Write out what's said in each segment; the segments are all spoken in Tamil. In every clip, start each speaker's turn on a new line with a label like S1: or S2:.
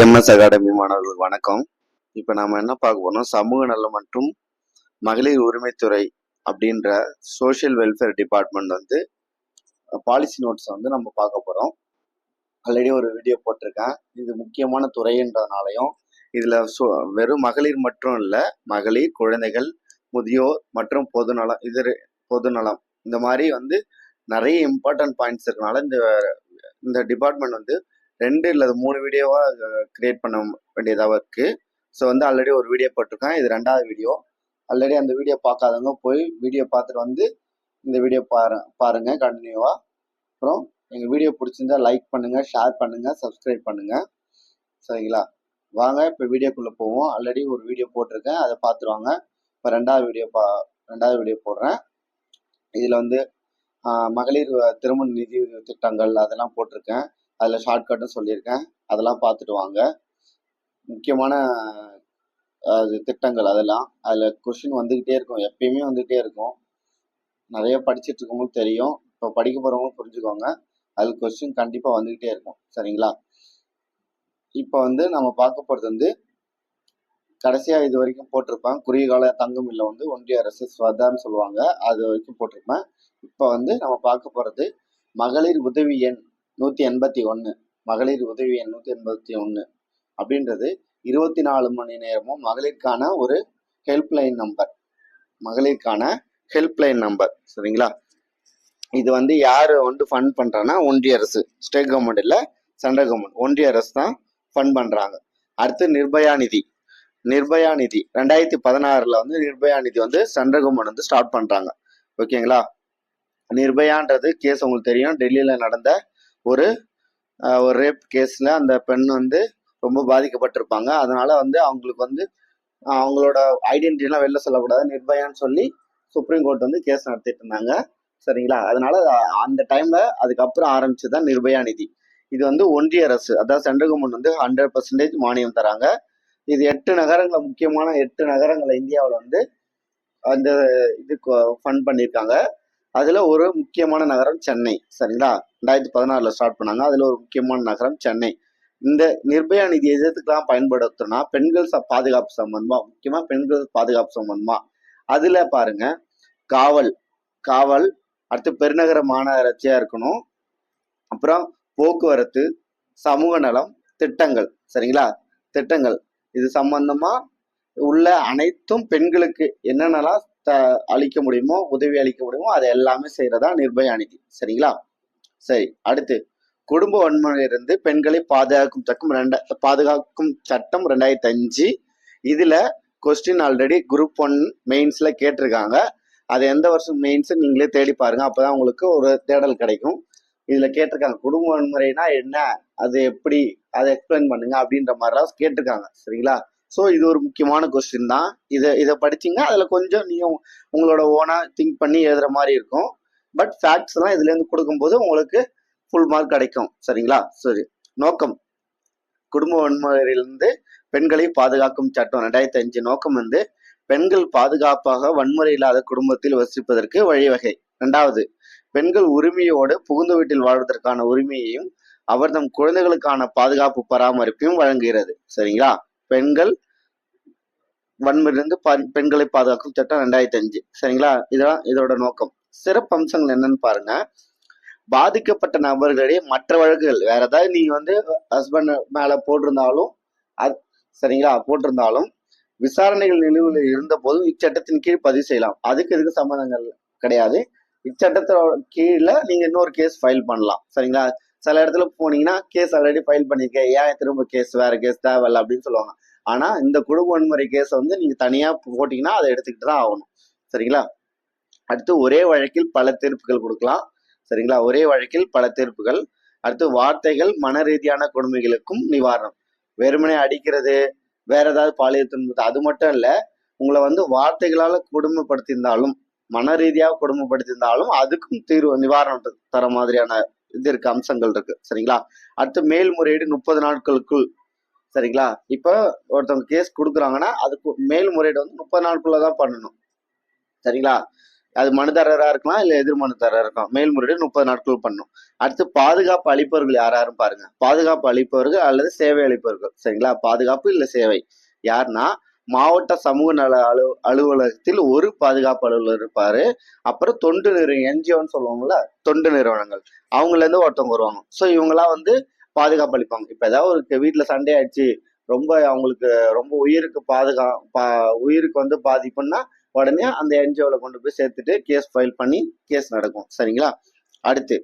S1: எம்எஸ் அகாடமி மாணவர்களுக்கு வணக்கம். இப்போ நாம என்ன பார்க்க போறோம்? சமூக நலம் மற்றும் மகளிர் உரிமைத்துறை அப்படின்ற சோஷியல் வெல்ஃபேர் டிபார்ட்மெண்ட் வந்து பாலிசி நோட்ஸ் வந்து நம்ம பார்க்க போறோம். ஆல்ரெடி ஒரு வீடியோ போட்டிருக்கேன். இது முக்கியமான துறைன்றதுனாலையும் இதுல சோ- வெறும் மகளிர் மட்டும் இல்லை மகளிர் குழந்தைகள் முதியோர் மற்றும் பொதுநலம் இது பொதுநலம் இந்த மாதிரி வந்து நிறைய இம்பார்ட்டன்ட் பாயிண்ட்ஸ் இருக்கனால இந்த இந்த டிபார்ட்மெண்ட் வந்து ரெண்டு இல்லை மூணு வீடியோவா கிரியேட் பண்ண வேண்டியதாக இருக்கு. ஸோ வந்து ஆல்ரெடி ஒரு வீடியோ போட்டிருக்கேன். இது ரெண்டாவது வீடியோ ஆல்ரெடி அந்த வீடியோ பார்க்காதவங்க போய் வீடியோ பார்த்துட்டு வந்து இந்த வீடியோ பாரு பாருங்க கண்டினியூவா அப்புறம் எங்கள் வீடியோ பிடிச்சிருந்தா லைக் பண்ணுங்க ஷேர் பண்ணுங்க சப்ஸ்கிரைப் பண்ணுங்க. சரிங்களா? வாங்க இப்போ வீடியோக்குள்ளே போவோம். ஆல்ரெடி ஒரு வீடியோ போட்டிருக்கேன். அதை பார்த்துருவாங்க இப்போ ரெண்டாவது வீடியோ பா ரெண்டாவது வீடியோ போடுறேன். இதில் வந்து மகளிர் திருமண நிதி திட்டங்கள் அதெல்லாம் போட்டிருக்கேன். அதில் ஷார்ட்கட்டும் சொல்லியிருக்கேன். அதெல்லாம் பார்த்துட்டு வாங்க. முக்கியமான அது திட்டங்கள் அதெல்லாம். அதில் கொஷின் வந்துக்கிட்டே இருக்கும். எப்பயுமே வந்துக்கிட்டே இருக்கும். நிறைய படிச்சுட்டு இருக்கவங்களுக்கு தெரியும். இப்போ படிக்க போகிறவங்களும் புரிஞ்சுக்கோங்க. அதில் கொஸ்டின் கண்டிப்பாக வந்துக்கிட்டே இருக்கும். சரிங்களா? இப்போ வந்து நம்ம பார்க்க போகிறது வந்து கடைசியாக இது வரைக்கும் போட்டிருப்பேன். குறுகிய கால தங்கும் இல்லை வந்து ஒன்றிய அரசு ஸ்வதான்னு சொல்லுவாங்க. அது வரைக்கும் போட்டிருப்பேன். இப்போ வந்து நம்ம பார்க்க போகிறது மகளிர் உதவி எண் நூற்றி எண்பத்தி ஒன்று மகளிர் உதவி எண் நூற்றி எண்பத்தி ஒன்று அப்படின்றது இருபத்தி நாலு மணி நேரமும் மகளிருக்கான ஒரு ஹெல்ப்லைன் நம்பர் மகளிருக்கான ஹெல்ப்லைன் நம்பர் சரிங்களா? இது வந்து யார் வந்து ஃபண்ட் பண்ணுறாங்கன்னா ஒன்றிய அரசு. ஸ்டேட் கவர்மெண்ட் இல்லை சென்ட்ரல் கவர்மெண்ட் ஒன்றிய அரசு தான் ஃபண்ட் பண்ணுறாங்க அடுத்து நிர்பயா நிதி. நிர்பயா நிதி. ரெண்டாயிரத்தி பதினாறில் வந்து நிர்பயா நிதி வந்து சென்ட்ரல் கவர்மெண்ட் வந்து ஸ்டார்ட் பண்ணுறாங்க ஓகேங்களா? நிர்பயான்றது கேஸ் உங்களுக்கு தெரியும். டெல்லியில் நடந்த ஒரு ஒரு ரேப் கேஸில் அந்த பெண் வந்து ரொம்ப பாதிக்கப்பட்டிருப்பாங்க. அதனால் வந்து அவங்களுக்கு வந்து அவங்களோட ஐடென்டிட்டிலாம் வெளில சொல்லக்கூடாது. நிர்பயான்னு சொல்லி சுப்ரீம் கோர்ட் வந்து கேஸ் நடத்திட்டு இருந்தாங்க. சரிங்களா? அதனால அந்த டைம்ல அதுக்கப்புறம் ஆரம்பிச்சதுதான் நிர்பயா நிதி. இது வந்து ஒன்றிய அரசு. அதாவது சென்ட்ரல் கவர்மெண்ட் வந்து ஹண்ட்ரட் பர்சன்டேஜ் மானியம் தராங்க. இது எட்டு நகரங்களை முக்கியமான எட்டு நகரங்களை இந்தியாவில் வந்து அந்த இதுக்கு ஃபண்ட் பண்ணியிருக்காங்க அதுல ஒரு முக்கியமான நகரம் சென்னை. சரிங்களா? ரெண்டாயிரத்தி பதினாறுல ஸ்டார்ட் பண்ணாங்க. அதுல ஒரு முக்கியமான நகரம் சென்னை. இந்த நிர்பயா நிதி எதுக்கெல்லாம் பயன்படுத்தணும்னா பெண்கள் பாதுகாப்பு சம்பந்தமா முக்கியமா பெண்கள் பாதுகாப்பு சம்பந்தமா. அதுல பாருங்க காவல் காவல் அடுத்து பெருநகர மாநகராட்சியா இருக்கணும். அப்புறம் போக்குவரத்து சமூக நலம் திட்டங்கள். சரிங்களா? திட்டங்கள். இது சம்பந்தமா உள்ள அனைத்தும் பெண்களுக்கு என்னென்னலாம் த- அளிக்க முடியுமோ உதவி அளிக்க முடியுமோ அதை எல்லாமே செய்யறதா நிர்பயா நிதி. சரிங்களா? சரி அடுத்து. குடும்ப வன்முறையிலிருந்து பெண்களை பாதுகாக்கும் சட்டம் ரெண்ட பாதுகாக்கும் சட்டம் ரெண்டாயிரத்தி அஞ்சு. இதுல கொஸ்டின் ஆல்ரெடி குரூப் ஒன் மெயின்ஸ்ல கேட்டிருக்காங்க. அது எந்த வருஷம் மெயின்ஸ் நீங்களே தேடி பாருங்க. அப்பதான் உங்களுக்கு ஒரு தேடல் கிடைக்கும். இதுல கேட்டிருக்காங்க குடும்ப வன்முறைனா என்ன? அது எப்படி? அதை எக்ஸ்பிளைன் பண்ணுங்க அப்படின்ற மாதிரிலாம் கேட்டிருக்காங்க. சரிங்களா? ஸோ இது ஒரு முக்கியமான கொஸ்டின் தான். இதை இதை படிச்சீங்கன்னா அதில் கொஞ்சம் நீங்கள் உங்களோட ஓனாக திங்க் பண்ணி எழுதுகிற மாதிரி இருக்கும். பட் ஃபேக்ட்ஸ் எல்லாம் இதுல கொடுக்கும்போது உங்களுக்கு ஃபுல் மார்க் கிடைக்கும். சரிங்களா? சரி. நோக்கம். குடும்ப வன்முறையிலிருந்து பெண்களை பாதுகாக்கும் சட்டம். ரெண்டாயிரத்தி அஞ்சு நோக்கம் வந்து பெண்கள் பாதுகாப்பாக வன்முறை இல்லாத குடும்பத்தில் வசிப்பதற்கு வழிவகை. ரெண்டாவது பெண்கள் உரிமையோடு புகுந்த வீட்டில் வாழ்வதற்கான உரிமையையும் அவர் தம் குழந்தைகளுக்கான பாதுகாப்பு பராமரிப்பையும் வழங்குகிறது. சரிங்களா? பெண்கள் வன்மையிலிருந்து பா- பெண்களை பாதுகாக்கும் சட்டம் ரெண்டாயிரத்தி அஞ்சு சரிங்களா? இதுதான் இதோட நோக்கம். சிறப்பு அம்சங்கள் என்னன்னு பாருங்க. பாதிக்கப்பட்ட நபர்களிடையே மற்ற வழக்குகள் வேற ஏதாவது நீங்க வந்து ஹஸ்பண்ட் மேல போட்டிருந்தாலும் அது சரிங்களா? போட்டிருந்தாலும் விசாரணைகள் நிலுவையில் இருந்த போதும் இச்சட்டத்தின் கீழ் பதிவு செய்யலாம். அதுக்கு இதுக்கு சம்மந்தங்கள் கிடையாது. இச்சட்டத்தோட கீழே நீங்க இன்னொரு கேஸ் ஃபைல் பண்ணலாம். சரிங்களா? சில இடத்துல போனீங்கன்னா கேஸ் ஆல்ரெடி ஃபைல் பண்ணிருக்கேன். ஏன் திரும்ப கேஸ் வேற கேஸ் தேவையில்ல அப்படின்னு சொல்லுவாங்க. ஆனா இந்த குடும்ப வன்முறை கேஸ் வந்து நீங்க தனியா போட்டீங்கன்னா அதை எடுத்துக்கிட்டு தான் ஆகணும். சரிங்களா? அடுத்து ஒரே வழக்கில் பல தீர்ப்புகள் கொடுக்கலாம். சரிங்களா? ஒரே வழக்கில் பல தீர்ப்புகள். அடுத்து வார்த்தைகள் மன ரீதியான கொடுமைகளுக்கும் நிவாரணம். வெறுமனே அடிக்கிறது வேற ஏதாவது பாலியல் துன்பத்தை அது மட்டும் இல்ல உங்களை வந்து வார்த்தைகளால கொடுமைப்படுத்தியிருந்தாலும் மன ரீதியாக கொடுமைப்படுத்தியிருந்தாலும் அதுக்கும் தீர்வு நிவாரணம் தர மாதிரியான இது இருக்கு அம்சங்கள் இருக்கு. சரிங்களா? அடுத்து மேல்முறையீடு முப்பது நாட்களுக்குள் சரிங்களா? இப்போ ஒருத்தவங்க கேஸ் கொடுக்குறாங்கன்னா அதுக்கு மேல்முறையீடு வந்து முப்பது நாளுக்குள்ள தான் பண்ணணும். சரிங்களா? அது மனுதாரராக இருக்கலாம் இல்லை எதிர் மனுதாரராக இருக்கலாம். மேல்முறையீடு முப்பது நாட்கள் பண்ணும் அடுத்து பாதுகாப்பு அளிப்பவர்கள் யார் யாரும் பாருங்க. பாதுகாப்பு அளிப்பவர்கள் அல்லது சேவை அளிப்பவர்கள். சரிங்களா? பாதுகாப்பு இல்லை சேவை. யாருன்னா மாவட்ட சமூக நல அலு அலுவலகத்தில் ஒரு பாதுகாப்பு அலுவலர் இருப்பாரு. அப்புறம் தொண்டு நிறுவனம் என்ஜிஓன்னு சொல்லுவாங்கல்ல தொண்டு நிறுவனங்கள். அவங்கள இருந்து ஒருத்தவங்க வருவாங்க. ஸோ இவங்களாம் வந்து பாதுகாப்பு அளிப்பாங்க இப்போ ஏதாவது ஒரு வீட்டில் சண்டை ஆயிடுச்சு ரொம்ப அவங்களுக்கு ரொம்ப உயிருக்கு பாதுகா பா உயிருக்கு வந்து பாதிப்புன்னா உடனே அந்த என்ஜிஓவில் கொண்டு போய் சேர்த்துட்டு கேஸ் ஃபைல் பண்ணி கேஸ் நடக்கும். சரிங்களா? அடுத்து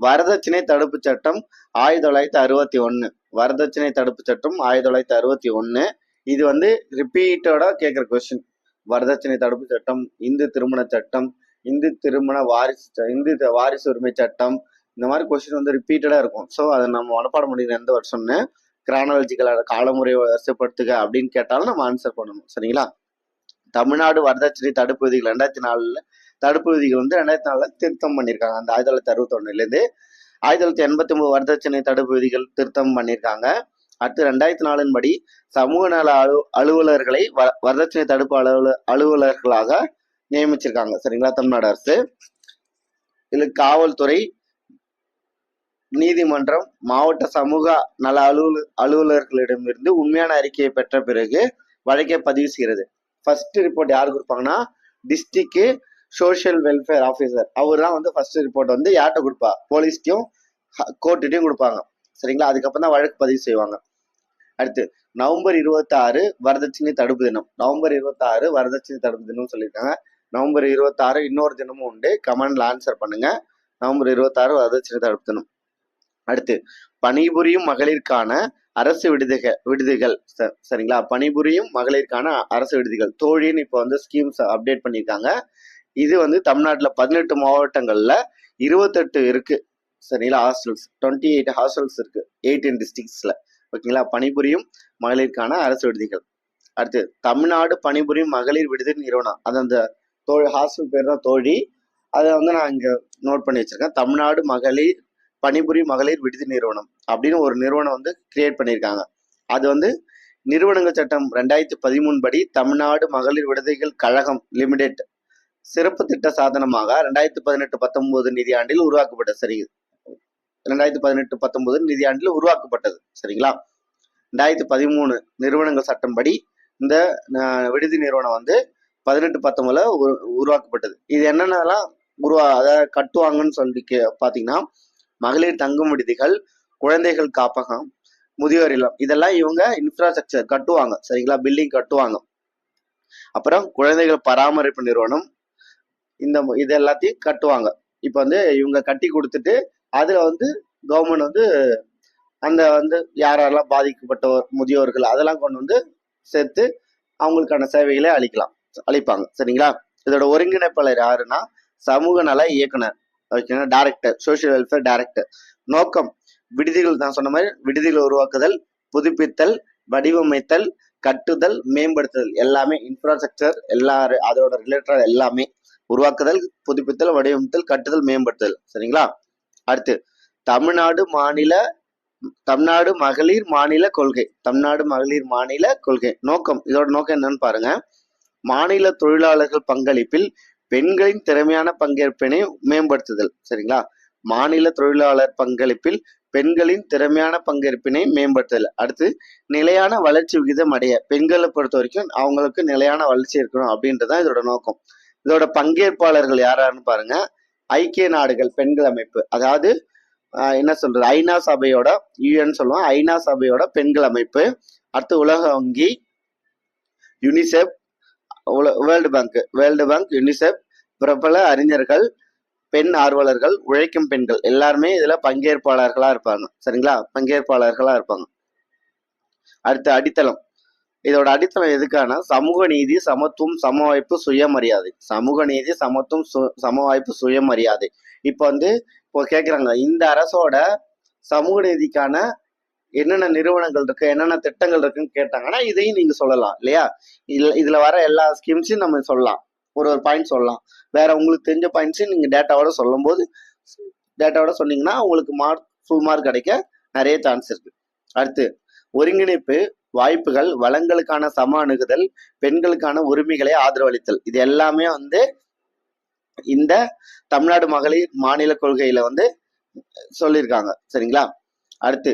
S1: வரதட்சணை தடுப்பு சட்டம் ஆயிரத்தி தொள்ளாயிரத்தி அறுபத்தி ஒன்று வரதட்சணை தடுப்பு சட்டம் ஆயிரத்தி தொள்ளாயிரத்தி அறுபத்தி ஒன்று இது வந்து ரிப்பீட்டடா கேட்குற கொஸ்டின் வரதட்சணை தடுப்பு சட்டம் இந்து திருமண சட்டம் இந்து திருமண வாரிசு ச- இந்து வாரிசு உரிமை சட்டம் இந்த மாதிரி கொஸ்டின் வந்து ரிப்பீட்டடாக இருக்கும். ஸோ அதை நம்ம மனப்பாடம் முடிகிற எந்த வருஷம்னு கிரானாலஜிக்கலாக காலமுறை வரிசைப்படுத்துக அப்படின்னு கேட்டாலும் நம்ம ஆன்சர் பண்ணணும். சரிங்களா? தமிழ்நாடு வரதட்சணை தடுப்பு விதிகள் ரெண்டாயிரத்தி நாலில் தடுப்பு விதிகள் வந்து ரெண்டாயிரத்தி நாலில் திருத்தம் பண்ணியிருக்காங்க அந்த ஆயிரத்தி தொள்ளாயிரத்தி அறுபத்தொன்னுலேருந்து ஆயிரத்தி தொள்ளாயிரத்தி எண்பத்தி ஒன்பது வரதட்சணை தடுப்பு விதிகள் திருத்தம் பண்ணியிருக்காங்க அடுத்து ரெண்டாயிரத்தி நாலின் படி சமூக நல அலு அலுவலர்களை வ- வரதட்சணை தடுப்பு அலுவல அலுவலர்களாக நியமிச்சிருக்காங்க. சரிங்களா? தமிழ்நாடு அரசு. இதில் காவல்துறை நீதிமன்றம் மாவட்ட சமூக நல அலுவல அலுவலர்களிடமிருந்து உண்மையான அறிக்கையை பெற்ற பிறகு வழக்கை பதிவு செய்கிறது. ஃபர்ஸ்ட் ரிப்போர்ட் யார் கொடுப்பாங்கன்னா டிஸ்ட்ரிக்ட் சோஷியல் வெல்ஃபேர் ஆஃபீஸர் அவர் தான் வந்து ஃபர்ஸ்ட் ரிப்போர்ட் வந்து யார்கிட்ட கொடுப்பா? போலீஸ்டையும் கோர்ட்டுட்டையும் கொடுப்பாங்க. சரிங்களா? அதுக்கப்புறம் தான் வழக்கு பதிவு செய்வாங்க. அடுத்து நவம்பர் இருபத்தாறு வரதட்சணை தடுப்பு தினம். நவம்பர் இருபத்தாறு வரதட்சணை தடுப்பு தினம்னு சொல்லியிருக்காங்க. நவம்பர் இருபத்தாறு இன்னொரு தினமும் உண்டு. கமெண்ட்ல ஆன்சர் பண்ணுங்க. நவம்பர் இருபத்தாறு வரதட்சணை தடுப்பு தினம். அடுத்து பணிபுரியும் மகளிருக்கான அரசு விடுதிக விடுதிகள் சரிங்களா? பணிபுரியும் மகளிருக்கான அரசு விடுதிகள். தோழின்னு இப்போ வந்து ஸ்கீம்ஸ் அப்டேட் பண்ணியிருக்காங்க. இது வந்து தமிழ்நாட்டில் பதினெட்டு மாவட்டங்களில் இருபத்தெட்டு இருக்கு. சரிங்களா? ஹாஸ்டல்ஸ் டுவெண்ட்டி எயிட் ஹாஸ்டல்ஸ் இருக்கு. எயிட்டீன் டிஸ்ட்ரிக்ட்ஸில் ஓகேங்களா? பணிபுரியும் மகளிருக்கான அரசு விடுதிகள். அடுத்து தமிழ்நாடு பணிபுரியும் மகளிர் விடுதி நிறுவனம். அது அந்த தோழி ஹாஸ்டல் பேர் தான் தோழி. அதை வந்து நான் இங்கே நோட் பண்ணி வச்சிருக்கேன். தமிழ்நாடு மகளிர் பணிபுரி மகளிர் விடுதி நிறுவனம் அப்படின்னு ஒரு நிறுவனம் வந்து கிரியேட் பண்ணியிருக்காங்க. அது வந்து நிறுவனங்கள் சட்டம் ரெண்டாயிரத்தி பதிமூணு படி தமிழ்நாடு மகளிர் விடுதிகள் கழகம் லிமிடெட் சிறப்பு திட்ட சாதனமாக ரெண்டாயிரத்தி பதினெட்டு பத்தொன்பது நிதியாண்டில் உருவாக்கப்பட்டது. சரி ரெண்டாயிரத்தி பதினெட்டு பத்தொன்பது நிதியாண்டில் உருவாக்கப்பட்டது. சரிங்களா? ரெண்டாயிரத்தி பதிமூணு நிறுவனங்கள் சட்டம் படி இந்த அஹ், விடுதி நிறுவனம் வந்து பதினெட்டு பத்தொன்பதுல உருவாக்கப்பட்டது. இது என்னென்னலாம் உருவா அதாவது கட்டுவாங்கன்னு சொல்லி பார்த்தீங்கன்னா பாத்தீங்கன்னா மகளிர் தங்கும் விடுதிகள் குழந்தைகள் காப்பகம் முதியோர் இல்லம். இதெல்லாம் இவங்க இன்ஃப்ராஸ்ட்ரக்சர் கட்டுவாங்க. சரிங்களா? பில்டிங் கட்டுவாங்க. அப்புறம் குழந்தைகள் பராமரிப்பு நிறுவனம் இந்த இது எல்லாத்தையும் கட்டுவாங்க. இப்போ வந்து இவங்க கட்டி கொடுத்துட்டு அதில் வந்து கவர்மெண்ட் வந்து அந்த வந்து யார் யாரெல்லாம் பாதிக்கப்பட்டவர் முதியோர்கள் அதெல்லாம் கொண்டு வந்து சேர்த்து அவங்களுக்கான சேவைகளை அளிக்கலாம். அளிப்பாங்க. சரிங்களா? இதோட ஒருங்கிணைப்பாளர் யாருன்னா சமூக நல இயக்குனர். ஓகேங்களா டைரக்டர் சோஷியல் வெல்ஃபேர் டைரக்டர் நோக்கம் விடுதிகள் நான் சொன்ன மாதிரி விடுதிகள் உருவாக்குதல் புதுப்பித்தல் வடிவமைத்தல் கட்டுதல் மேம்படுத்துதல். எல்லாமே இன்ஃப்ராஸ்ட்ரக்சர் எல்லா அதோட ரிலேட்டட் எல்லாமே உருவாக்குதல் புதுப்பித்தல் வடிவமைத்தல் கட்டுதல் மேம்படுத்துதல். சரிங்களா? அடுத்து தமிழ்நாடு மாநில தமிழ்நாடு மகளிர் மாநில கொள்கை. தமிழ்நாடு மகளிர் மாநில கொள்கை. நோக்கம் இதோட நோக்கம் என்னன்னு பாருங்க. மாநில தொழிலாளர்கள் பங்களிப்பில் பெண்களின் திறமையான பங்கேற்பினை மேம்படுத்துதல். சரிங்களா? மாநில தொழிலாளர் பங்களிப்பில் பெண்களின் திறமையான பங்கேற்பினை மேம்படுத்துதல். அடுத்து நிலையான வளர்ச்சி விகிதம் அடைய பெண்களை பொறுத்த வரைக்கும் அவங்களுக்கு நிலையான வளர்ச்சி இருக்கணும் அப்படின்றதான் இதோட நோக்கம். இதோட பங்கேற்பாளர்கள் யாராருன்னு பாருங்க. ஐக்கிய நாடுகள் பெண்கள் அமைப்பு. அதாவது என்ன சொல்றது? ஐநா சபையோட யூஎன் சொல்லுவோம். ஐநா சபையோட பெண்கள் அமைப்பு. அடுத்து உலக வங்கி UNICEF world bank world bank UNICEF பிரபல அறிஞர்கள் பெண் ஆர்வலர்கள் உழைக்கும் பெண்கள் எல்லாருமே இதுல பங்கேற்பாளர்களா இருப்பாங்க. சரிங்களா? பங்கேற்பாளர்களா இருப்பாங்க. அடுத்த அடித்தளம். இதோட அடித்தளம் எதுக்கான சமூக நீதி சமத்துவம் சம வாய்ப்பு சுயமரியாதை. சமூக நீதி சமத்துவம் சு- வாய்ப்பு சுயமரியாதை. இப்போ வந்து இப்போ கேக்குறாங்க இந்த அரசோட சமூக நீதிக்கான என்னென்ன நிறுவனங்கள் இருக்கு என்னென்ன திட்டங்கள் இருக்குன்னு கேட்டாங்கன்னா இதையும் நீங்க சொல்லலாம் இல்லையா? இதுல இதுல வர எல்லா ஸ்கீம்ஸையும் நம்ம சொல்லலாம். ஒரு ஒரு பாயிண்ட் சொல்லலாம். வேற உங்களுக்கு தெரிஞ்ச பாயிண்ட்ஸையும் நீங்க டேட்டாவோட சொல்லும்போது டேட்டாவோட சொன்னீங்கன்னா உங்களுக்கு மார்க் ஃபுல் மார்க் கிடைக்க நிறைய சான்ஸ் இருக்கு. அடுத்து ஒருங்கிணைப்பு வாய்ப்புகள் வளங்களுக்கான சம அணுகுதல் பெண்களுக்கான உரிமைகளை ஆதரவளித்தல். இது எல்லாமே வந்து இந்த தமிழ்நாடு மகளிர் மாநில கொள்கையில வந்து சொல்லியிருக்காங்க. சரிங்களா? அடுத்து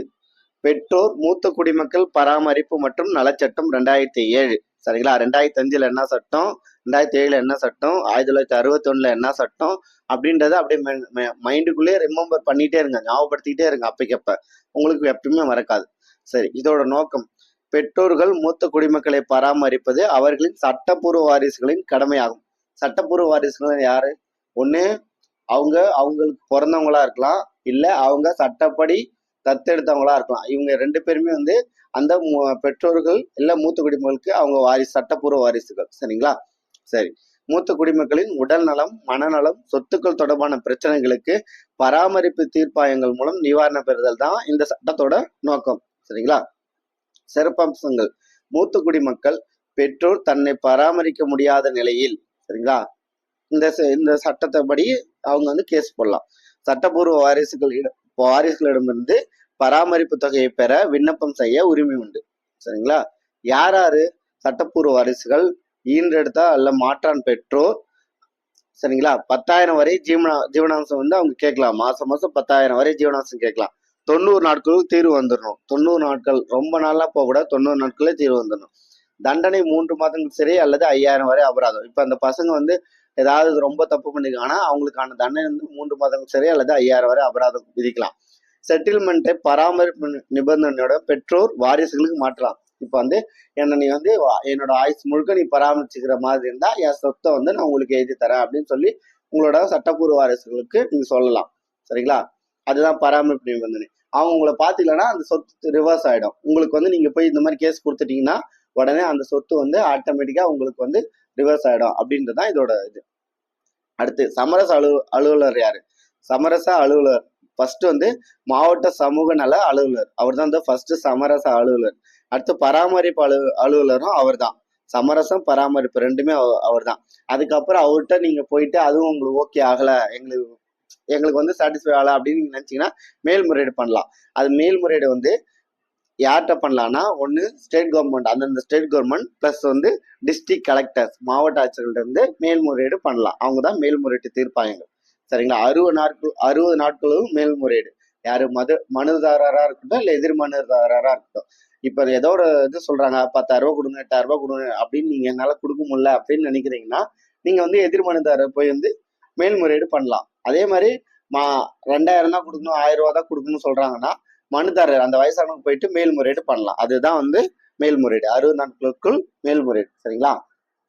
S1: பெற்றோர் மூத்த குடிமக்கள் பராமரிப்பு மற்றும் நலச்சட்டம் ரெண்டாயிரத்தி ஏழு. சரிங்களா? ரெண்டாயிரத்தி அஞ்சுல என்ன சட்டம்? ரெண்டாயிரத்தி ஏழுல என்ன சட்டம்? ஆயிரத்தி தொள்ளாயிரத்தி அறுபத்தி ஒண்ணுல என்ன சட்டம்? அப்படின்றத அப்படியே மைண்டுக்குள்ளேயே ரிமெம்பர் பண்ணிட்டே இருங்க. ஞாபகப்படுத்திக்கிட்டே இருங்க அப்பைக்கப்ப. உங்களுக்கு எப்பயுமே மறக்காது. சரி இதோட நோக்கம். பெற்றோர்கள் மூத்த குடிமக்களை பராமரிப்பது அவர்களின் சட்டப்பூர்வ வாரிசுகளின் கடமையாகும். சட்டப்பூர்வ வாரிசுகள் யாரு? ஒன்று அவங்க அவங்களுக்கு பிறந்தவங்களா இருக்கலாம். இல்லை அவங்க சட்டப்படி தத்தெடுத்தவங்களா இருக்கலாம். இவங்க ரெண்டு பேருமே வந்து அந்த பெற்றோர்கள் இல்லை மூத்த குடிமக்களுக்கு அவங்க வாரிசு சட்டப்பூர்வ வாரிசுகள். சரிங்களா? சரி. மூத்த குடிமக்களின் உடல் நலம் மனநலம் சொத்துக்கள் தொடர்பான பிரச்சனைகளுக்கு பராமரிப்பு தீர்ப்பாயங்கள் மூலம் நிவாரணம் பெறுதல் தான் இந்த சட்டத்தோட நோக்கம். சரிங்களா? சிறப்பம்சங்கள். மூத்த குடிமக்கள் பெற்றோர் தன்னை பராமரிக்க முடியாத நிலையில் சரிங்களா? இந்த ச- இந்த சட்டத்தைப்படி அவங்க வந்து கேஸ் போடலாம். சட்டப்பூர்வ வாரிசுகள் வாரிசுகளிடமிருந்து பராமரிப்பு தொகையை பெற விண்ணப்பம் செய்ய உரிமை உண்டு. சரிங்களா? யார் யாரு சட்டப்பூர்வ வாரிசுகள் ஈன்றெடுத்தா அல்ல மாற்றான் பெற்றோர்? சரிங்களா? பத்தாயிரம் வரை ஜீவனா ஜீவனாம்சம் வந்து அவங்க கேட்கலாம். மாசம் மாசம் பத்தாயிரம் வரை ஜீவனாம்சம் கேட்கலாம். தொண்ணூறு நாட்களுக்கு தீர்வு வந்துடணும் தொண்ணூறு நாட்கள் ரொம்ப நாளா போக கூட தொண்ணூறு நாட்களே தீர்வு வந்துடணும் தண்டனை மூன்று மாதங்கள் சரி அல்லது ஐயாயிரம் வரை அபராதம். இப்ப அந்த பசங்க வந்து ஏதாவது ரொம்ப தப்பு பண்ணிருக்காங்கன்னா அவங்களுக்கான தண்டனை வந்து மூன்று மாதங்கள் சரி அல்லது ஐயாயிரம் வரை அபராதம் விதிக்கலாம். செட்டில்மெண்ட்டை பராமரிப்பு நிபந்தனையோட பெற்றோர் வாரிசுகளுக்கு மாற்றலாம். இப்போ வந்து என்ன நீ வந்து என்னோட ஆயுஸ் முழுக்க நீ பராமரிச்சுக்கிற மாதிரி இருந்தா என் சொத்தை வந்து நான் உங்களுக்கு எழுதி தரேன் அப்படின்னு சொல்லி உங்களோட சட்டப்பூர்வ வாரிசுகளுக்கு நீங்க சொல்லலாம். சரிங்களா? அதுதான் பராமரிப்பு நிபந்தனை. அவங்க உங்களை பாத்தீங்கன்னா அந்த சொத்து ரிவர்ஸ் ஆயிடும். உங்களுக்கு வந்து நீங்க போய் இந்த மாதிரி கேஸ் கொடுத்துட்டீங்கன்னா உடனே அந்த சொத்து வந்து ஆட்டோமேட்டிக்கா உங்களுக்கு வந்து ரிவர்ஸ் ஆயிடும் அப்படின்றது தான் இதோட இது. அடுத்து சமரச அலு அலுவலர் யாரு? சமரச அலுவலர். ஃபர்ஸ்ட் வந்து மாவட்ட சமூக நல அலுவலர். அவர் தான் வந்து ஃபர்ஸ்ட் சமரச அலுவலர். அடுத்து பராமரிப்பு அலு அலுவலரும் அவர் தான் சமரசம் பராமரிப்பு ரெண்டுமே அவர் தான் அதுக்கப்புறம் அவர்கிட்ட நீங்க போயிட்டு அதுவும் உங்களுக்கு ஓகே ஆகல. எங்களுக்கு எங்களுக்கு வந்து சாட்டிஸ்ஃபை ஆகல அப்படின்னு நீங்க நினைச்சீங்கன்னா மேல்முறையீடு பண்ணலாம். அது மேல்முறையீடு வந்து யார்கிட்ட பண்ணலான்னா ஒன்று ஸ்டேட் கவர்மெண்ட் அந்தந்த ஸ்டேட் கவர்மெண்ட் ப்ளஸ் வந்து டிஸ்ட்ரிக்ட் கலெக்டர்ஸ் மாவட்ட ஆட்சியர்கள்ட்ட இருந்து மேல்முறையீடு பண்ணலாம். அவங்க தான் மேல்முறையீட்டு தீர்ப்பாயங்க சரிங்களா? அறுபது நாட்கள் அறுபது நாட்களும் மேல்முறையீடு. யார் மது மனுதாரராக இருக்கட்டும் இல்லை எதிர்மனுதாரராக இருக்கட்டும். இப்போ ஏதோ ஒரு இது சொல்கிறாங்க பத்தாயிரம் கொடுங்க எட்டாயிரம் கொடுங்க அப்படின்னு நீங்கள் என்னால் கொடுக்க முடியல அப்படின்னு நினைக்கிறீங்கன்னா நீங்கள் வந்து எதிர் மனுதாரர் போய் வந்து மேல்முறையீடு பண்ணலாம். அதே மாதிரி மா ரெண்டாயிரம் தான் கொடுக்கணும் ஆயிரம் ரூபா தான் கொடுக்கணும்னு சொல்கிறாங்கன்னா மனுதாரர் அந்த வயசானவங்க போயிட்டு மேல்முறையீடு பண்ணலாம். அதுதான் வந்து மேல்முறையீடு. அறுபது நாட்களுக்குள் மேல்முறையீடு. சரிங்களா?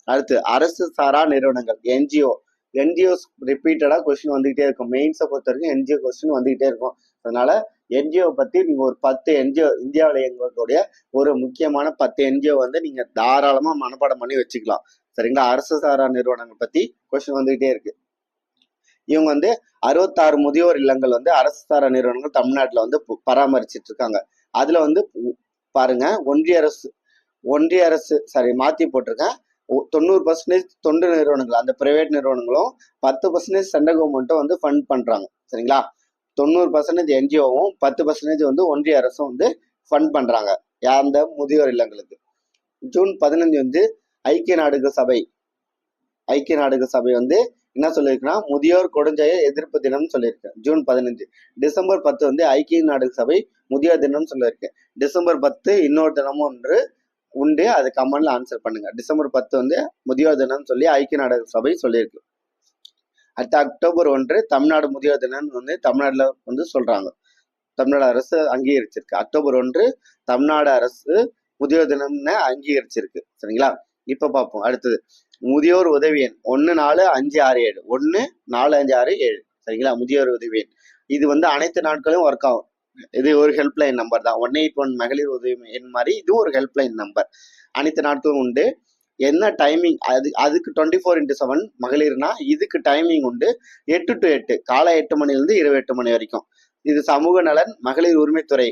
S1: அடுத்து அரசு சாரா நிறுவனங்கள் என்ஜிஓ. என்ஜிஓஸ் ரிப்பீட்டடா கொஸ்டின் வந்துகிட்டே இருக்கும். மெயின்ஸை பொறுத்த வரைக்கும் என்ஜிஓ கொஸ்டின் வந்துகிட்டே இருக்கும். அதனால என்ஜிஓ பத்தி நீங்க ஒரு பத்து என்ஜிஓ இந்தியாவில் எங்களுடைய ஒரு முக்கியமான பத்து என்ஜிஓ வந்து நீங்க தாராளமா மனப்பாடம் பண்ணி வச்சுக்கலாம். சரிங்களா? அரசு சாரா நிறுவனங்கள் பத்தி கொஸ்டின் வந்துகிட்டே இருக்கு. இவங்க வந்து அறுபத்தாறு முதியோர் இல்லங்கள் வந்து அரசு சாரா நிறுவனங்கள் தமிழ்நாட்டில் வந்து பு- பராமரிச்சிட்டு இருக்காங்க அதுல வந்து பாருங்க ஒன்றிய அரசு ஒன்றிய அரசு சாரி மாத்தி போட்டிருக்கேன் தொண்ணூறு பர்சன்டேஜ் தொண்டு நிறுவனங்கள் அந்த பிரைவேட் நிறுவனங்களும் பத்து பர்சன்டேஜ் சென்ட்ரல் கவர்மெண்ட்டும் வந்து ஃபண்ட் பண்றாங்க. சரிங்களா? தொண்ணூறு பர்சன்டேஜ் என்ஜிஓவும் பத்து பர்சன்டேஜ் வந்து ஒன்றிய அரசும் வந்து ஃபண்ட் பண்றாங்க. அந்த முதியோர் இல்லங்களுக்கு? ஜூன் பதினஞ்சு வந்து ஐக்கிய நாடுகள் சபை ஐக்கிய நாடுகள் சபை வந்து என்ன சொல்லியிருக்குன்னா முதியோர் கொடுஞ்செய எதிர்ப்பு தினம்னு சொல்லியிருக்கு. ஜூன் பதினஞ்சு. டிசம்பர் பத்து வந்து ஐக்கிய நாடுகள் சபை முதியோர் தினம் சொல்லியிருக்கு. டிசம்பர் பத்து இன்னொரு தினமும் ஒன்று உண்டு. அது கமெண்ட்ல ஆன்சர் பண்ணுங்க. டிசம்பர் பத்து வந்து முதியோர் தினம் சொல்லி ஐக்கிய நாடுகள் சபை சொல்லியிருக்கு. அடுத்த அக்டோபர் ஒன்று தமிழ்நாடு முதியோர் தினம் வந்து தமிழ்நாடுல வந்து சொல்றாங்க. தமிழ்நாடு அரசு அங்கீகரிச்சிருக்கு. அக்டோபர் ஒன்று தமிழ்நாடு அரசு முதியோர் தினம்னு அங்கீகரிச்சிருக்கு. சரிங்களா? இப்ப பார்ப்போம் அடுத்தது. முதியோர் உதவி எண் ஒன்று நாலு அஞ்சு ஆறு ஏழு. ஒன்று நாலு அஞ்சு ஆறு ஏழு. சரிங்களா? முதியோர் உதவி எண். இது வந்து அனைத்து நாட்களும் ஒர்க் ஆகும் இது ஒரு ஹெல்ப்லைன் நம்பர் தான். ஒன் எயிட் ஒன் மகளிர் உதவி எண் மாதிரி இது ஒரு ஹெல்ப்லைன் நம்பர் அனைத்து நாட்களும் உண்டு. என்ன டைமிங் அது அதுக்கு டுவெண்ட்டி ஃபோர் இன்ட்டு செவன் மகளிர்னா இதுக்கு டைமிங் உண்டு. எட்டு டு எட்டு. காலை எட்டு மணிலேருந்து இரவு எட்டு மணி வரைக்கும். இது சமூக நலன் மகளிர் உரிமைத்துறை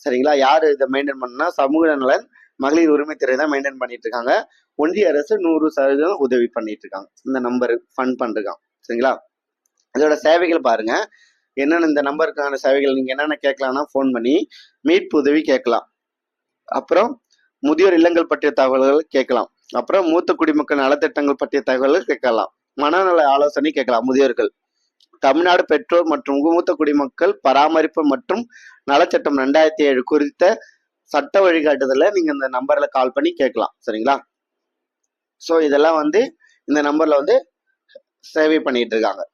S1: சரிங்களா? யார் இதை மெயின்டைன் பண்ணா சமூக நலன் மகளிர் உரிமைத்துறை தான் மெயின்டைன் பண்ணிட்டு இருக்காங்க ஒன்றிய அரசு நூறு சதவீதம் உதவி பண்ணிட்டு இருக்காங்க இந்த நம்பர் ஃபண்ட் பண்ணிருக்காங்க சரிங்களா? இதோட சேவைகள் பாருங்க. என்னென்ன இந்த நம்பருக்கான சேவைகள் நீங்க என்னென்ன கேட்கலாம்னா ஃபோன் பண்ணி மீட்பு உதவி கேட்கலாம். அப்புறம் முதியோர் இல்லங்கள் பற்றிய தகவல்கள் கேட்கலாம். அப்புறம் மூத்த குடிமக்கள் நலத்திட்டங்கள் பற்றிய தகவல்கள் கேட்கலாம். மனநல ஆலோசனை கேட்கலாம் முதியோர்கள். தமிழ்நாடு பெற்றோர் மற்றும் மூத்த குடிமக்கள் பராமரிப்பு மற்றும் நலச்சட்டம் ரெண்டாயிரத்தி ஏழு குறித்த சட்ட வழிகாட்டுதலில் நீங்க இந்த நம்பர்ல கால் பண்ணி கேட்கலாம். சரிங்களா? ஸோ இதெல்லாம் வந்து இந்த நம்பர்ல வந்து சேவை பண்ணிட்டு இருக்காங்க.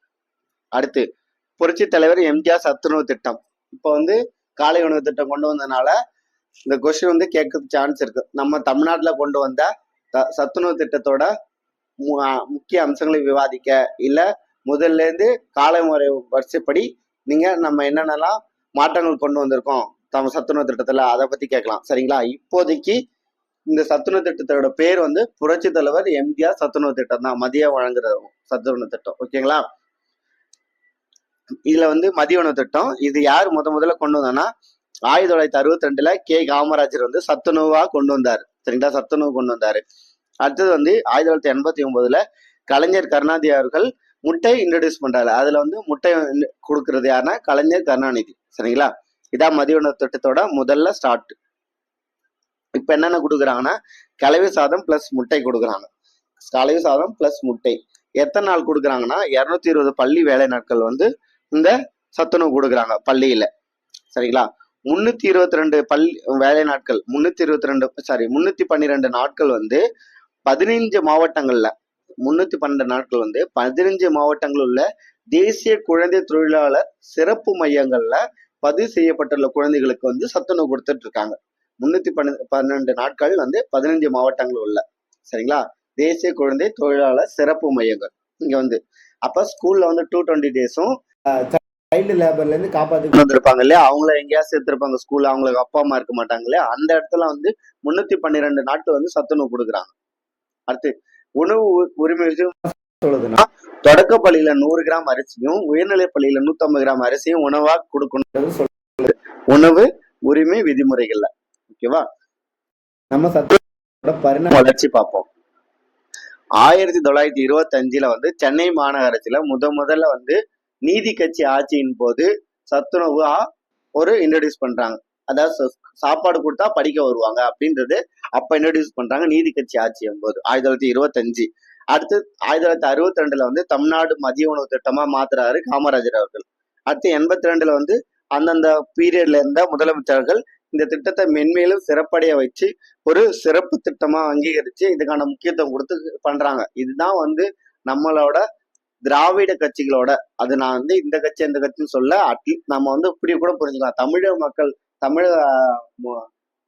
S1: அடுத்து புரட்சி தலைவர் எம்ஜிஆர் சத்துணவு திட்டம். இப்போ வந்து காலை உணவு திட்டம் கொண்டு வந்ததுனால இந்த கொஸ்டின் வந்து கேட்க சான்ஸ் இருக்கு. நம்ம தமிழ்நாட்டில் கொண்டு வந்த த- சத்துணவு திட்டத்தோட மு- முக்கிய அம்சங்களை விவாதிக்க இல்லை முதல்ல இருந்து காலை முறை வரிசைப்படி நீங்கள் நம்ம என்னென்னலாம் மாற்றங்கள் கொண்டு வந்திருக்கோம். தம் சத்துணவு திட்டத்துல அதை பத்தி கேட்கலாம். சரிங்களா? இப்போதைக்கு இந்த சத்துணவு திட்டத்தோட பேர் வந்து புரட்சி தலைவர் எம்ஜிஆர் சத்துணவு திட்டம் தான். மதியம் வழங்குற சத்துணவு திட்டம். ஓகேங்களா? இதுல வந்து மதிய உணவு திட்டம். இது யார் முத முதல்ல கொண்டு வந்தான்னா ஆயிரத்தி தொள்ளாயிரத்தி அறுபத்தி ரெண்டுல கே காமராஜர் வந்து சத்துணவா கொண்டு வந்தார். சரிங்களா? சத்துணவு கொண்டு வந்தாரு. அடுத்தது வந்து ஆயிரத்தி தொள்ளாயிரத்தி எண்பத்தி ஒன்பதுல கலைஞர் கருணாநிதி அவர்கள் முட்டை இன்ட்ரடியூஸ் பண்றாரு. அதுல வந்து முட்டை கொடுக்கறது யாருன்னா கலைஞர் கருணாநிதி. சரிங்களா? இதான் மதிய உணவு திட்டத்தோட முதல்ல ஸ்டார்ட் இப்போ என்னென்ன கொடுக்குறாங்கன்னா கலவை சாதம் பிளஸ் முட்டை கொடுக்குறாங்க. கலவை சாதம் பிளஸ் முட்டை. எத்தனை நாள் கொடுக்குறாங்கன்னா இருநூத்தி இருபது பள்ளி வேலை நாட்கள் வந்து இந்த சத்துணவு கொடுக்குறாங்க பள்ளியில. சரிங்களா? முன்னூத்தி இருபத்தி ரெண்டு பள்ளி வேலை நாட்கள் முன்னூத்தி இருபத்தி ரெண்டு சாரி முன்னூத்தி பன்னிரெண்டு நாட்கள் வந்து பதினைஞ்சு மாவட்டங்கள்ல முன்னூத்தி பன்னெண்டு நாட்கள் வந்து பதினஞ்சு மாவட்டங்கள் உள்ள தேசிய குழந்தை தொழிலாளர் சிறப்பு மையங்கள்ல பதிவு செய்யப்பட்டுள்ள குழந்தைகளுக்கு வந்து சத்துணவு கொடுத்துட்டு இருக்காங்க முன்னூத்தி பன்னெண்டு பன்னெண்டு நாட்கள் வந்து பதினஞ்சு மாவட்டங்கள் உள்ள சரிங்களா? தேசிய குழந்தை தொழிலாளர் சிறப்பு மையங்கள் இங்க வந்து. அப்ப ஸ்கூல்ல வந்து டூ டுவெண்ட்டி டேஸும் சைல்டு லேபர்ல இருந்து காப்பாத்தி வந்திருப்பாங்க இல்லையா? அவங்கள எங்கேயா சேர்த்திருப்பாங்க ஸ்கூல்ல அவங்களுக்கு அப்பா அம்மா இருக்க மாட்டாங்க இல்லையா? அந்த இடத்துல வந்து முன்னூத்தி பன்னிரெண்டு நாட்கள் வந்து சத்துணவு கொடுக்குறாங்க. அடுத்து உணவு உ- உரிமை சொல்லுதுன்னா தொடக்க பள்ளியில நூறு கிராம் அரிசியும் உயர்நிலை பள்ளியில 150 கிராம் அரிசியும் உணவா கொடுக்கணும் சொல்லுது. உணவு உரிமை விதிமுறைகள்ல. ஓகேவா? நம்ம சத்துணவோட பரிணாம வளர்ச்சி பார்ப்போம். ஆயிரத்தி தொள்ளாயிரத்தி இருபத்தி அஞ்சுல வந்து சென்னை மாநகராட்சியில முத முதல்ல வந்து நீதி கட்சி ஆட்சியின் போது சத்துணவா ஒரு இன்ட்ரடியூஸ் பண்றாங்க. அதாவது சாப்பாடு கொடுத்தா படிக்க வருவாங்க அப்படின்றது அப்ப இன்ட்ரடியூஸ் பண்றாங்க நீதி கட்சி ஆட்சி போது ஆயிரத்தி தொள்ளாயிரத்தி இருபத்தஞ்சு. அடுத்து ஆயிரத்தி தொள்ளாயிரத்தி அறுபத்தி ரெண்டுல வந்து தமிழ்நாடு மதிய உணவு திட்டமா மாத்துறாரு காமராஜர் அவர்கள். அடுத்து எண்பத்தி ரெண்டுல வந்து அந்தந்த பீரியட்ல இருந்த முதலமைச்சர்கள் இந்த திட்டத்தை மென்மேலும் சிறப்படைய வச்சு ஒரு சிறப்பு திட்டமா அங்கீகரிச்சு இதுக்கான முக்கியத்துவம் கொடுத்து பண்றாங்க. இதுதான் வந்து நம்மளோட திராவிட கட்சிகளோட அது நான் வந்து இந்த கட்சி இந்த கட்சின்னு சொல்ல அட்லீஸ்ட் நம்ம வந்து இப்படி கூட புரிஞ்சுக்கலாம். தமிழக மக்கள் தமிழக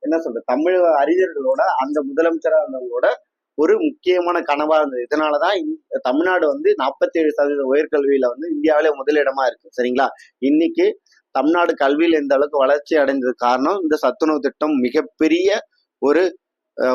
S1: என்ன சொல்ற தமிழக அறிஞர்களோட அந்த முதலமைச்சராக இருந்தவங்களோட ஒரு முக்கியமான கனவா இருந்தது. இதனாலதான் இந்த தமிழ்நாடு வந்து 47% சதவீத உயர்கல்வியில வந்து இந்தியாவிலே முதலிடமா இருக்கு. சரிங்களா? இன்னைக்கு தமிழ்நாடு கல்வியில இந்த அளவுக்கு வளர்ச்சி அடைஞ்சது காரணம் இந்த சத்துணவு திட்டம் மிகப்பெரிய ஒரு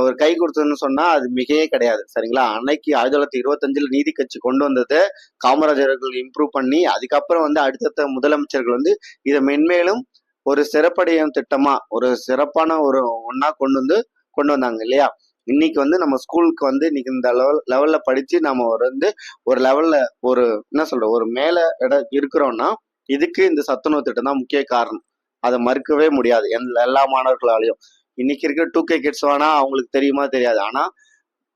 S1: ஒரு கை கொடுத்ததுன்னு சொன்னா அது மிகையே கிடையாது. சரிங்களா? அன்னைக்கு ஆயிரத்தி தொள்ளாயிரத்தி இருபத்தஞ்சுல நீதி கட்சி கொண்டு வந்தது. காமராஜர் இம்ப்ரூவ் பண்ணி அதுக்கப்புறம் வந்து அடுத்தடுத்த முதலமைச்சர்கள் வந்து இதை மென்மேலும் ஒரு சிறப்படையும் திட்டமா ஒரு சிறப்பான ஒரு ஒன்னா கொண்டு வந்து கொண்டு வந்தாங்க இல்லையா? இன்னைக்கு வந்து நம்ம ஸ்கூலுக்கு வந்து இன்னைக்கு இந்த லெவல் லெவல்ல படிச்சு நம்ம வந்து ஒரு லெவல்ல ஒரு என்ன சொல்ற ஒரு மேல இட இருக்கிறோம்னா இதுக்கு இந்த சத்துணவு திட்டம் தான் முக்கிய காரணம். அதை மறுக்கவே முடியாது. எந்த- எல்லா மாணவர்களாலையும். இன்னைக்கு இருக்கிற டூ கே கிட்ஸ் வேணா அவங்களுக்கு தெரியுமா தெரியாது. ஆனா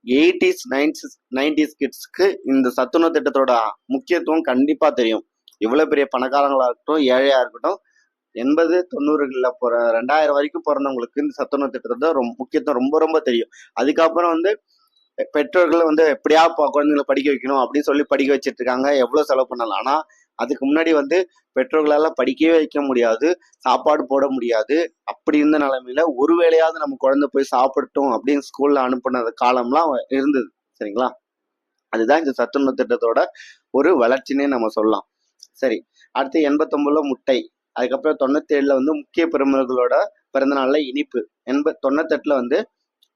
S1: எயிட்டிஸ் நைன்டிஸ் நைன்டிஸ் கிட்ஸ்க்கு இந்த சத்துணவு திட்டத்தோட முக்கியத்துவம் கண்டிப்பா தெரியும். இவ்வளவு பெரிய பணக்காரங்களா இருக்கட்டும் ஏழையா இருக்கட்டும் எண்பது தொண்ணூறுகளில் பிற ரெண்டாயிரம் வரைக்கும் பிறந்தவங்களுக்கு இந்த சத்துணவு தான் ரொம்ப முக்கியத்துவம் ரொம்ப ரொம்ப தெரியும். அதுக்கப்புறம் வந்து பெற்றோர்கள் வந்து எப்படியா குழந்தைங்களை படிக்க வைக்கணும் அப்படின்னு சொல்லி படிக்க வச்சிட்டு இருக்காங்க எவ்வளோ செலவு பண்ணலாம்? ஆனால் அதுக்கு முன்னாடி வந்து பெற்றோர்களால் படிக்கவே வைக்க முடியாது சாப்பாடு போட முடியாது. அப்படி இருந்த நிலைமையில ஒரு வேளையாவது நம்ம குழந்தை போய் சாப்பிடட்டும் அப்படின்னு ஸ்கூல்ல அனுப்புன காலம்லாம் இருந்தது. சரிங்களா? அதுதான் இந்த சத்துணவு திட்டத்தோட ஒரு வளர்ச்சினே நம்ம சொல்லலாம். சரி அடுத்து எண்பத்தொம்பதுல முட்டை. அதுக்கப்புறம் தொண்ணூற்றி ஏழில் வந்து முக்கிய பிரமுகர்களோட பிறந்தநாளில் இனிப்பு. எண்ப தொண்ணூத்தெட்டில் வந்து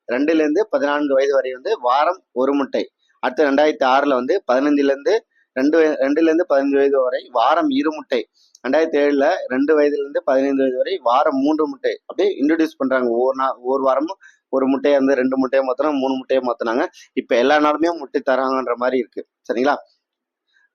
S1: ரெண்டுலேருந்து பதினான்கு வயது வரை வந்து வாரம் ஒரு முட்டை. அடுத்து ரெண்டாயிரத்தி ஆறில் வந்து பதினஞ்சுலேருந்து ரெண்டு ரெண்டுலேருந்து பதினஞ்சு வயது வரை வாரம் இரு முட்டை. ரெண்டாயிரத்தி ஏழில் ரெண்டு வயதுலேருந்து பதினைந்து வயது வரை வாரம் மூன்று முட்டை. அப்படியே இன்ட்ரடியூஸ் பண்ணுறாங்க ஒவ்வொரு நாள் ஒவ்வொரு வாரமும் ஒரு முட்டையை வந்து ரெண்டு முட்டையை மாற்றினா மூணு முட்டையை மாற்றினாங்க இப்போ எல்லா நாளுமே முட்டை தராங்கன்ற மாதிரி இருக்குது சரிங்களா?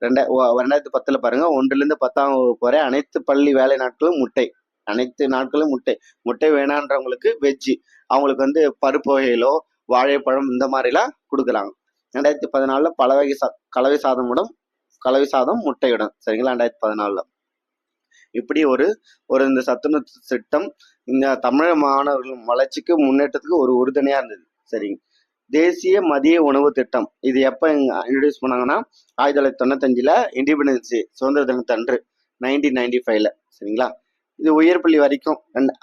S1: ரெண்டா ரெண்டாயிரத்தி பத்துல பாருங்க. ஒன்றுலேருந்து பத்தாம் வகுப்பு வரை அனைத்து பள்ளி வேலை நாட்களும் முட்டை. அனைத்து நாட்களும் முட்டை. முட்டை வேணான்றவங்களுக்கு வெஜ்ஜு அவங்களுக்கு வந்து பருப்பு வகைகளோ வாழைப்பழம் இந்த மாதிரிலாம் கொடுக்குறாங்க. ரெண்டாயிரத்தி பதினாலில் பல வகை சா கலவை சாதமுடன் கலவை சாதம் முட்டையுடன். சரிங்களா? ரெண்டாயிரத்தி பதினாலில். இப்படி ஒரு ஒரு இந்த சத்துணவு திட்டம் இந்த தமிழக மாணவர்கள் வளர்ச்சிக்கு முன்னேற்றத்துக்கு ஒரு உறுதுணையாக இருந்தது. சரிங்க. தேசிய மதிய உணவு திட்டம். இது எப்போ இன்ட்ரடியூஸ் பண்ணாங்கன்னா ஆயிரத்தி தொள்ளாயிரத்தி தொண்ணூத்தஞ்சில் இண்டிபெண்டன்ஸு சுதந்திர தினத்தன்று நைன்டீன் நைன்டி ஃபைவ்ல சரிங்களா? இது உயர்பள்ளி வரைக்கும் ரெண்டு-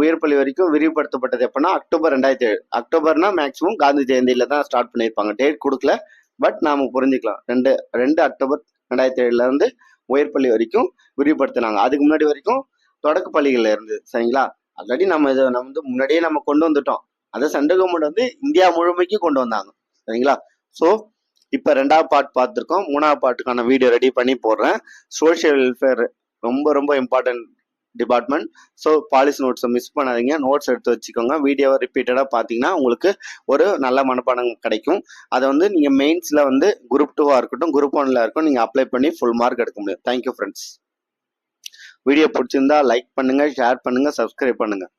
S1: உயர்பள்ளி வரைக்கும் விரிவுபடுத்தப்பட்டது எப்போனா அக்டோபர் ரெண்டாயிரத்தி ஏழு. அக்டோபர்னா மேக்ஸிமம் காந்தி ஜெயந்தியில தான் ஸ்டார்ட் பண்ணியிருப்பாங்க. டேட் கொடுக்கல பட் நாம புரிஞ்சுக்கலாம். ரெண்டு ரெண்டு அக்டோபர் ரெண்டாயிரத்தி ஏழுலேருந்து உயர்பள்ளி வரைக்கும் விரிவுபடுத்தினாங்க. அதுக்கு முன்னாடி வரைக்கும் தொடக்க பள்ளிகளில் இருந்து சரிங்களா? ஆல்ரெடி நம்ம இதை நம்ம வந்து முன்னாடியே நம்ம கொண்டு வந்துட்டோம். அதை சென்ட்ரல் கவர்மெண்ட் வந்து இந்தியா முழுமைக்கு கொண்டு வந்தாங்க. சரிங்களா? ஸோ இப்போ ரெண்டாவது பார்ட் பார்த்துருக்கோம். மூணாவது பார்ட்டுக்கான வீடியோ ரெடி பண்ணி போடுறேன். சோஷியல் வெல்ஃபேர் ரொம்ப ரொம்ப இம்பார்ட்டன்ட் டிபார்ட்மெண்ட் ஸோ பாலிசி நோட்ஸை மிஸ் பண்ணாதீங்க. நோட்ஸ் எடுத்து வச்சுக்கோங்க. வீடியோவை ரிப்பீட்டடாக பார்த்தீங்கன்னா உங்களுக்கு ஒரு நல்ல மனப்பாடம் கிடைக்கும். அதை வந்து நீங்கள் மெயின்ஸில் வந்து குரூப் டூவாக இருக்கட்டும் குரூப் ஒன்ல இருக்கட்டும் நீங்கள் அப்ளை பண்ணி ஃபுல் மார்க் எடுக்க முடியும். தேங்க்யூ ஃப்ரெண்ட்ஸ் வீடியோ பிடிச்சிருந்தா லைக் பண்ணுங்கள் ஷேர் பண்ணுங்கள் சப்ஸ்கிரைப் பண்ணுங்கள்